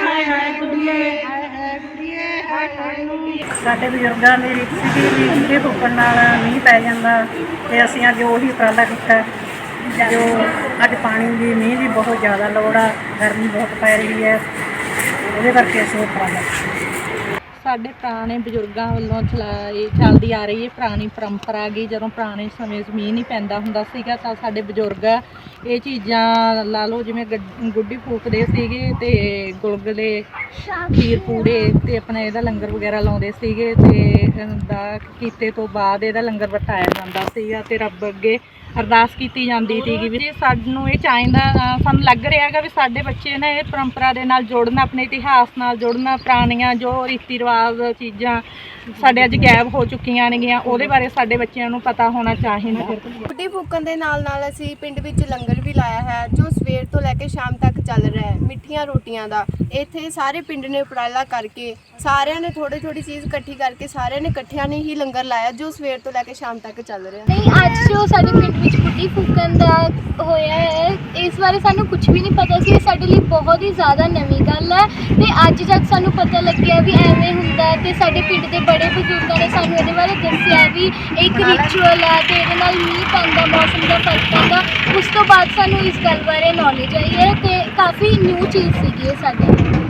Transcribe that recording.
ਹਾਏ ਹਾਏ ਸਾਡੇ ਬਜ਼ੁਰਗਾਂ ਦੀ ਰੀਤ ਸੀਗੀ ਵੀ ਗੁੱਡੇ ਫੁੱਕਣ ਨਾਲ ਮੀਂਹ ਪੈ ਜਾਂਦਾ ਤੇ ਅਸੀਂ ਅੱਜ ਉਹੀ ਉਪਰਾਲਾ ਕੀਤਾ। ਜੋ ਅੱਜ ਪਾਣੀ ਦੀ ਮੀਂਹ ਦੀ ਬਹੁਤ ਜ਼ਿਆਦਾ ਲੋੜ ਆ, ਗਰਮੀ ਬਹੁਤ ਪੈ ਰਹੀ ਹੈ। ਉਹਦੇ ਕਰਕੇ ਅਸੀਂ ਉਪਰਾਲਾ ਕੀਤਾ। ਸਾਡੇ ਪੁਰਾਣੇ ਬਜ਼ੁਰਗਾਂ ਵੱਲੋਂ ਚਲਾਈ ਚੱਲਦੀ ਆ ਰਹੀ ਹੈ, ਪੁਰਾਣੀ ਪਰੰਪਰਾ ਗੀ ਜਦੋਂ ਪੁਰਾਣੇ ਸਮੇਂ 'ਚ ਮੀਂਹ ਨਹੀਂ ਪੈਂਦਾ ਹੁੰਦਾ ਸੀਗਾ ਤਾਂ ਸਾਡੇ ਬਜ਼ੁਰਗ ਇਹ ਚੀਜ਼ਾਂ ਲਾ ਲਓ, ਜਿਵੇਂ ਗੱਡ- ਗੁੱਡੀ ਫੂਕਦੇ ਸੀਗੇ ਤੇ ਗੁਲਗਲੇ, ਖੀਰ ਪੂੜੇ ਤੇ ਆਪਣਾ ਇਹਦਾ ਲੰਗਰ ਵਗੈਰਾ ਲਾਉਂਦੇ ਸੀਗੇ ਤੇ ਦਾ ਕੀਤੇ ਤੋਂ ਬਾਅਦ ਇਹਦਾ ਲੰਗਰ ਵਰਤਾਇਆ ਜਾਂਦਾ ਸੀਗਾ ਤੇ ਰੱਬ ਅੱਗੇ ਅਰਦਾਸ ਕੀਤੀ ਜਾਂਦੀ ਸੀਗੀ ਵੀ ਸਾਨੂੰ ਇਹ ਚਾਹੀਦਾ ਸਾਨੂੰ ਲੱਗ ਰਿਹਾ ਹੈਗਾ ਵੀ ਸਾਡੇ ਬੱਚੇ ਨੇ ਇਹ ਪਰੰਪਰਾ ਦੇ ਨਾਲ ਜੁੜਨ ਆਪਣੇ ਇਤਿਹਾਸ ਨਾਲ ਜੁੜਨ ਪੁਰਾਣੀਆਂ ਜੋ ਰੀਤੀ ਰਿਵਾਜ ਚੀਜ਼ਾਂ ਸਾਡੇ ਅੱਜ ਗਾਇਬ ਹੋ ਚੁੱਕੀਆਂ ਨੇਗੀਆਂ ਉਹਦੇ ਬਾਰੇ ਸਾਡੇ ਬੱਚਿਆਂ ਨੂੰ ਪਤਾ ਹੋਣਾ ਚਾਹੀਦਾ। ਗੁੱਡੀ ਫੂਕਣ ਦੇ ਨਾਲ ਨਾਲ ਅਸੀਂ ਪਿੰਡ ਵਿੱਚ ਲੰਗਰ ਵੀ ਲਾਇਆ ਹੈ ਜੋ ਸਵੇਰ ਤੋਂ ਲੈ ਕੇ ਸ਼ਾਮ ਤੱਕ ਚੱਲ ਰਿਹਾ ਹੈ ਮਿੱਠੀਆਂ ਰੋਟੀਆਂ ਦਾ। ਇੱਥੇ ਸਾਰੇ ਪਿੰਡ ਨੇ ਉਪਰਾਲਾ ਕਰਕੇ ਸਾਰਿਆਂ ਨੇ ਥੋੜੀ ਥੋੜੀ ਚੀਜ਼ ਇਕੱਠੀ ਕਰਕੇ ਸਾਰਿਆਂ ਨੇ ਇਕੱਠਿਆਂ ਨੇ ਹੀ ਲੰਗਰ ਲਾਇਆ ਜੋ ਸਵੇਰ ਤੋਂ ਲੈ ਕੇ ਸ਼ਾਮ ਤੱਕ ਚੱਲ ਰਿਹਾ ਨਹੀਂ ਅੱਜ ਜੋ ਸਾਡੇ ਪਿੰਡ ਗੁੱਡੀ ਫੂਕਣ ਦਾ ਹੋਇਆ ਹੈ। ਇਸ ਬਾਰੇ ਸਾਨੂੰ ਕੁਝ ਵੀ ਨਹੀਂ ਪਤਾ ਸੀ। ਇਹ ਸਾਡੇ ਲਈ ਬਹੁਤ ਹੀ ਜ਼ਿਆਦਾ ਨਵੀਂ ਗੱਲ ਹੈ। ਤੇ ਅੱਜ ਜਦ ਸਾਨੂੰ ਪਤਾ ਲੱਗਿਆ ਵੀ ਐਵੇਂ ਹੁੰਦਾ ਹੈ ਤੇ ਸਾਡੇ ਪਿੰਡ ਦੇ ਬੜੇ ਬਜ਼ੁਰਗਾਂ ਨੇ ਸਾਨੂੰ ਇਹਦੇ ਬਾਰੇ ਦੱਸਿਆ ਵੀ ਇਹ ਇੱਕ ਰਿਚੁਅਲ ਹੈ ਤੇ ਇਹਦੇ ਨਾਲ ਮੀਂਹ ਪੈਂਦਾ ਮੌਸਮ ਦਾ ਫ਼ਰਕ ਪੈਂਦਾ। ਉਸ ਤੋਂ ਬਾਅਦ ਸਾਨੂੰ ਇਸ ਗੱਲ ਬਾਰੇ ਨੌਲੇਜ ਆਈ ਹੈ ਤੇ ਕਾਫੀ ਨਿਊ ਚੀਜ਼ ਸੀਗੀ ਇਹ ਸਾਡੇ ਲਈ।